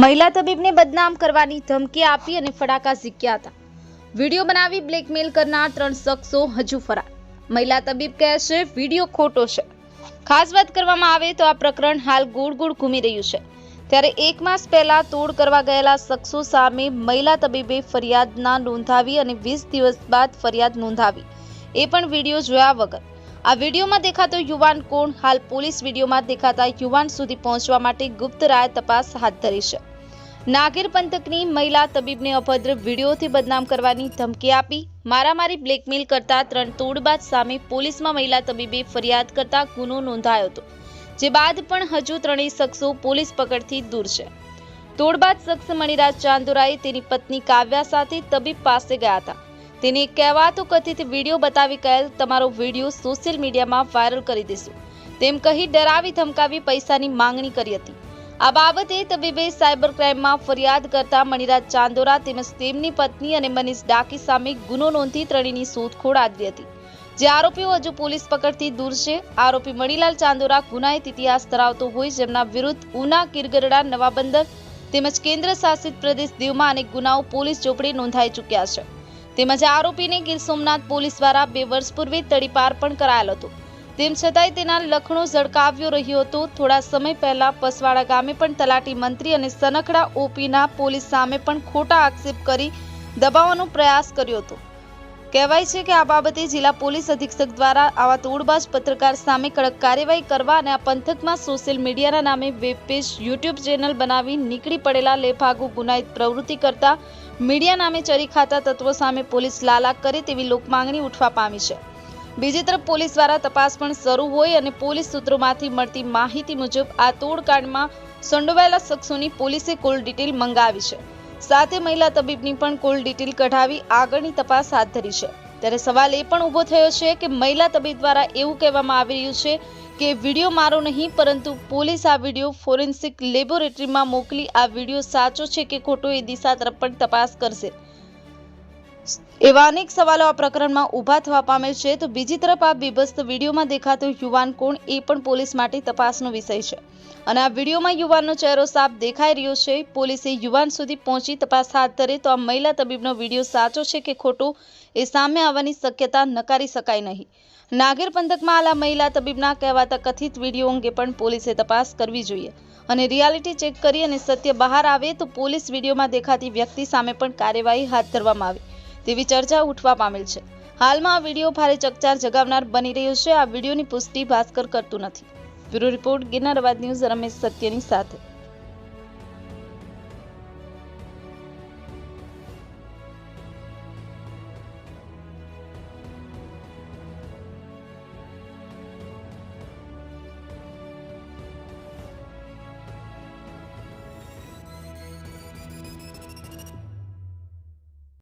મહિલા તબીબને બદનામ કરવાની ધમકી આપી અને ફડાકા ઝીક્યા હતા. વીડિયો બનાવી બ્લેકમેલ કરનાર ત્રણ શખ્સો હજુ ફરાર. મહિલા તબીબ કહે છે, વીડિયો ખોટો છે. ખાસ વાત કરવામાં આવે તો આ પ્રકરણ હાલ ગોળ ગોળ ઘૂમી રહ્યું છે. ત્યારે એક માસ પહેલા તોડ કરવા ગયેલા શખ્સો સામે મહિલા તબીબે ફરિયાદ ના નોંધાવી અને વીસ દિવસ બાદ ફરિયાદ નોંધાવી. એ પણ વીડિયો જોયા વગર. આ વિડીયોમાં દેખાતો યુવાન કોણ? હાલ પોલીસ વિડીયોમાં દેખાતા યુવાન સુધી પહોંચવા માટે ગુપ્ત રાય તપાસ હાથ ધરી છે. નાગેર પંથકની મહિલા તબીબને અભદ્ર વિડીયોથી બદનામ કરવાની ધમકી આપી. મારામારી બ્લેકમેલ કરતા ત્રણ તોડબાજ સામે પોલીસમાં મહિલા તબીબે ફરિયાદ કરતા ગુનો નોંધાયો હતો, જે બાદ પણ હજુ ત્રણેય શખ્સો પોલીસ પકડથી દૂર છે. તોડબાદ શખ્સ મણિરાજ ચાંદોરાએ તેની પત્ની કાવ્યા સાથે તબીબ પાસે ગયા હતા. તેને કહેવાતો કથિત વીડિયો બતાવી કહેલ, તમારો વીડિયો સોશિયલ મીડિયામાં વાયરલ કરી દેશું. તેમ કહી ડરાવી ધમકાવી પૈસાની માંગણી કરી હતી. આ બાબતે તબીબે સાયબર ક્રાઇમમાં ફરિયાદ કરતા મણિરાજ ચાંદોરા તેમજ તેમની પત્ની અને મનીષ ડાકી સામે ગુનો નોંધી ત્રણેયની શોધખોળ આદરી હતી. જે આરોપીઓ હજુ પોલીસ પકડથી દૂર છે. આરોપી મણિલાલ ચાંદોરા ગુનાહિત ઇતિહાસ ધરાવતો હોય જેમના વિરુદ્ધ ઉના કિરગરડા નવાબંદર તેમજ કેન્દ્ર શાસિત પ્રદેશ દીવમાં અનેક ગુનાઓ પોલીસ ચોપડે નોંધાઈ ચૂક્યા છે. તેમજ આરોપીને ગીર સોમનાથ પોલીસ દ્વારા બે વર્ષ પૂર્વે તડીપાર પણ કરાયેલ હતો. તેમ છતાંય તેના લખણો ઝળકાવ્યો રહ્યો હતો. થોડા સમય પહેલા પસવાડા ગામે પણ તલાટી મંત્રી અને સનખડા ઓપીના પોલીસ સામે પણ ખોટા આક્ષેપ કરી દબાવવાનો પ્રયાસ કર્યો હતો. કહેવાય છે કે આ બાબતે જિલ્લા પોલીસ અધિક્ષક દ્વારા આવા તોડબાજ પત્રકાર સામે કડક કાર્યવાહી કરવા અને આ પંથકમાં સોશિયલ મીડિયાના નામે વેબ પેજ યુટ્યુબ ચેનલ બનાવી નીકળી પડેલા લેભાગુ ગુનાહિત પ્રવૃત્તિ કરતા મીડિયા નામે ચરી ખાતા તત્વો સામે પોલીસ લાલાક કરે તેવી લોકમાંગણી ઉઠવા પામી છે. બીજી તરફ પોલીસ દ્વારા તપાસ પણ શરૂ હોય અને પોલીસ સૂત્રોમાંથી મળતી માહિતી મુજબ આ તોડકાંડમાં સંડોવાયેલા શખ્સોની પોલીસે કુલ ડિટેલ મંગાવી છે. સાથે મહિલા તબીબની પણ કુલ ડિટેલ કઢાવી આગળની તપાસ હાથ ધરી છે. ત્યારે સવાલ એ પણ ઊભો થયો છે કે મહિલા તબીબ દ્વારા એવું કહેવામાં આવી રહ્યું છે કે વીડિયો મારો નહીં, પરંતુ પોલીસ આ વીડિયો ફોરેન્સિક લેબોરેટરીમાં મોકલી આ વીડિયો સાચો છે કે ખોટો એ દિશા તરફ પણ તપાસ કરશે. એવા અનેક સવાલો આ પ્રકરણમાં ઊભા થવા પામેલ છે. તો બીજી તરફ આ બીભસ્ત વિડીયોમાં દેખાતો યુવાન કોણ એ પણ પોલીસ માટે તપાસનો વિષય છે. અને આ વિડીયોમાં યુવાનનો ચહેરો સાફ દેખાઈ રહ્યો છે. પોલીસે યુવાન સુધી પહોંચી તપાસ હાથ ધરે તો આ મહિલા તબીબનો વીડિયો સાચો છે કે ખોટો એ સામે આવવાની શક્યતા નકારી શકાય નહીં. નાગેર પંથકમાં આલા મહિલા તબીબના કહેવાતા કથિત વીડિયો અંગે પણ પોલીસે તપાસ કરવી જોઈએ. અને રિયાલિટી ચેક કરી અને સત્ય બહાર આવે તો પોલીસ વિડીયોમાં દેખાતી વ્યક્તિ સામે પણ કાર્યવાહી હાથ ધરવામાં આવે. તેવી ચર્ચા ઉઠવા પામેલ છે. હાલમાં આ વીડિયો ભારે ચકચાર જગાવનાર બની રહ્યો છે. આ વિડીયોની પુષ્ટિ ભાસ્કર કરતું નથી. બ્યુરો રિપોર્ટ ગિરનાર અવાજ ન્યૂઝ રમેશ સત્યની સાથે.